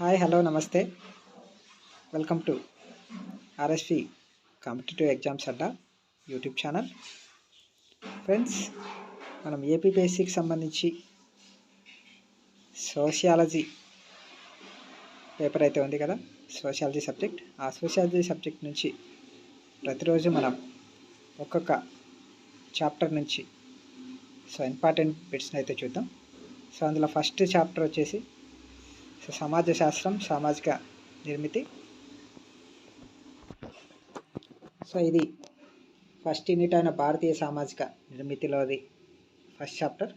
Hi hello నమస్తే. Welcome to RSP competitive exams Adda YouTube channel. Friends మనం ఏపీపీఎస్సికి సంబంధించి సోషియాలజీ పేపర్ అయితే ఉంది కదా సోషియాలజీ సబ్జెక్ట్. ఆ సోషియాలజీ సబ్జెక్ట్ నుంచి ప్రతిరోజు మనం ఒక్కొక్క చాప్టర్ నుంచి సో ఇంపార్టెంట్ బిట్స్ని అయితే చూద్దాం. సో అందులో ఫస్ట్ చాప్టర్ వచ్చేసి సో సమాజ శాస్త్రం సామాజిక నిర్మితి. సో ఇది ఫస్ట్ యూనిట్ అయిన భారతీయ సామాజిక నిర్మితిలోది ఫస్ట్ చాప్టర్.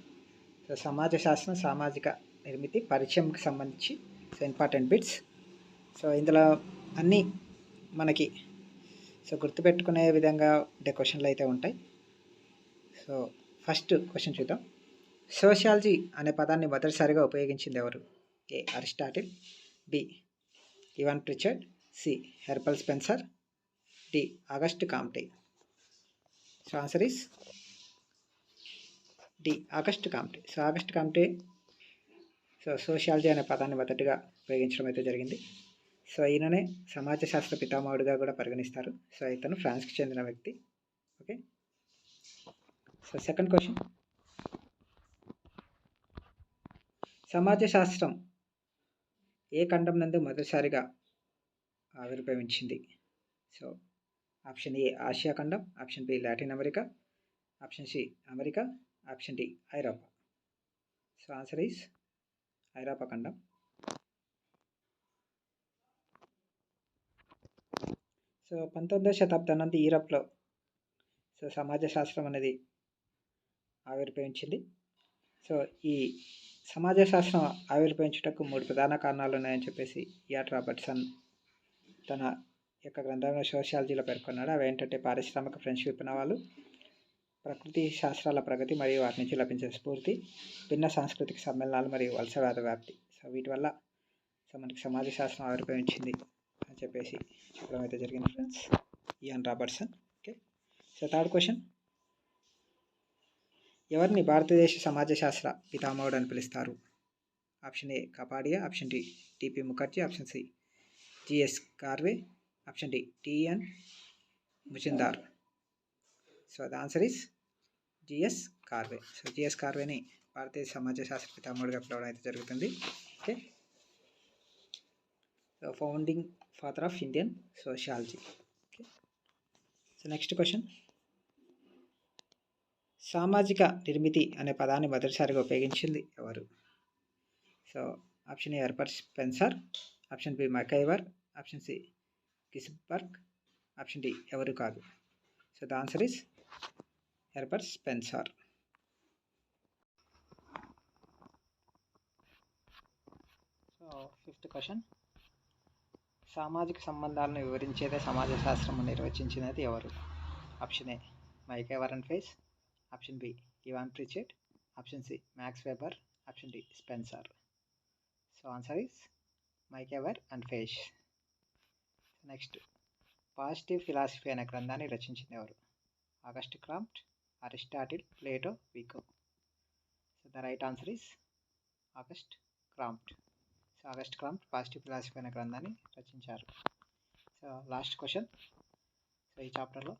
సో సమాజ శాస్త్రం సామాజిక నిర్మితి పరిచయంకి సంబంధించి సో ఇంపార్టెంట్ బిట్స్. సో ఇందులో అన్నీ మనకి సో గుర్తుపెట్టుకునే విధంగా ఉండే క్వశ్చన్లు అయితే ఉంటాయి. సో ఫస్ట్ క్వశ్చన్ చూద్దాం. సోషియాలజీ అనే పదాన్ని మొదటిసారిగా ఉపయోగించింది ఎవరు? A Aristotle B Evan Pritchard C Herbert Spencer D August Comte so answer is D August Comte so August Comte so sociology అనే పదాన్ని మొదటిగా ఉపయోగించడం అయితే జరిగింది. సో ఈయననే సమాజ శాస్త్ర పితామహుడిగా కూడా పరిగణిస్తారు. సో ఇతను ఫ్రాన్స్కి చెందిన వ్యక్తి. ఓకే? So second question. సమాజ శాస్త్రం ఏ ఖండం నందు మొదటిసారిగా ఆవిర్భవించింది? సో ఆప్షన్ ఏ ఆసియా ఖండం option B Latin America option C America option D ఐరోపా. సో ఆన్సర్ ఈస్ ఐరోపా ఖండం. సో పంతొమ్మిదవ శతాబ్దం నుండి యూరప్లో సో సమాజ శాస్త్రం అనేది ఆవిర్భవించింది. సో ఈ సమాజ శాస్త్రం ఆవిర్భవించుటకు మూడు ప్రధాన కారణాలు ఉన్నాయని చెప్పేసి ఇయాట్ రాబర్ట్సన్ తన యొక్క గ్రంథంలో సోషియాలజీలో పేర్కొన్నాడు. అవి ఏంటంటే పారిశ్రామిక ఫ్రెంచ్ విప్లవాలు ప్రకృతి శాస్త్రాల ప్రగతి మరియు వాటి నుంచి లభించే స్ఫూర్తి భిన్న సాంస్కృతిక సమ్మేళనాలు మరియు వలసవాద వ్యాప్తి. సో వీటి వల్ల సో మనకి సమాజ శాస్త్రం ఆవిర్భవించింది అని చెప్పేసి చెప్పడం అయితే జరిగింది friends. Ian Robertson. Okay. So third question ఎవరిని భారతదేశ సమాజ శాస్త్ర పితామహుడు అని పిలుస్తారు? Option A Kapadia option D TP Mukherjee option C GS Karve option D TN Majumdar. So the answer is GS Karve so GS కార్వేని భారతీయ సమాజ శాస్త్ర పితామహుడిగా పిలవడం అయితే జరుగుతుంది. Okay. So founding father of Indian sociology. Okay. So next question. సామాజిక నిర్మితి అనే పదాన్ని మొదటిసారిగా ఉపయోగించింది ఎవరు? So option A Herbert Spencer option B MacIver option C Ginsberg option D ఎవరు కాదు. So the answer is Herbert Spencer. So fifth question. సామాజిక సంబంధాలను వివరించేదే సమాజ శాస్త్రం నిర్వచించినది ఎవరు? Option A MacIver and Page. Option B Evan Pritchard. Option C Max Weber. Option D Spencer. So answer is MacIver and Page. Next positive philosophy అనే గ్రంథాన్ని రచించింది ఎవరు? August Comte Aristotle Plato Vico. So the right answer is August Comte. So August Comte positive philosophy అనే గ్రంథాన్ని రచించారు. So last question. So ఈ చాప్టర్లో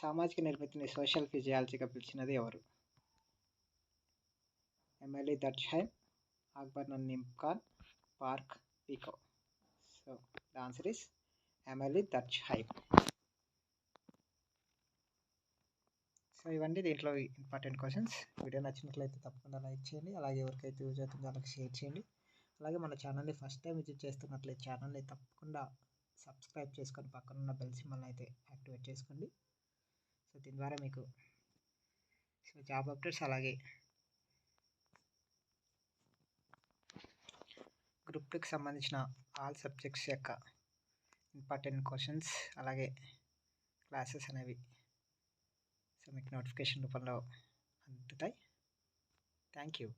సామాజిక నిర్మితిని సోషల్ ఫిజియాలజీగా పిలిచినది ఎవరు? Emile Durkheim Ogburn Nimkoff Park Vico. So the answer is Emile Durkheim so ఇవన్నీ దీంట్లో ఇంపార్టెంట్ క్వశ్చన్స్. వీడియో నచ్చినట్లయితే తప్పకుండా లైక్ చేయండి. అలాగే ఎవరికైతే యూజ్ అవుతుందో వాళ్ళకి షేర్ చేయండి. అలాగే మన ఛానల్ని ఫస్ట్ టైం విజిట్ చేస్తున్నట్లయితే ఛానల్ని తప్పకుండా సబ్స్క్రైబ్ చేసుకొని పక్కన ఉన్న బెల్ సింబల్ని అయితే యాక్టివేట్ చేసుకోండి. సో దీని ద్వారా మీకు సో జాబ్ అప్డేట్స్ అలాగే గ్రూప్ టూకి సంబంధించిన ఆల్ సబ్జెక్ట్స్ యొక్క ఇంపార్టెంట్ క్వశ్చన్స్ అలాగే క్లాసెస్ అనేవి సో మీకు నోటిఫికేషన్ రూపంలో అందుతాయి. Thank you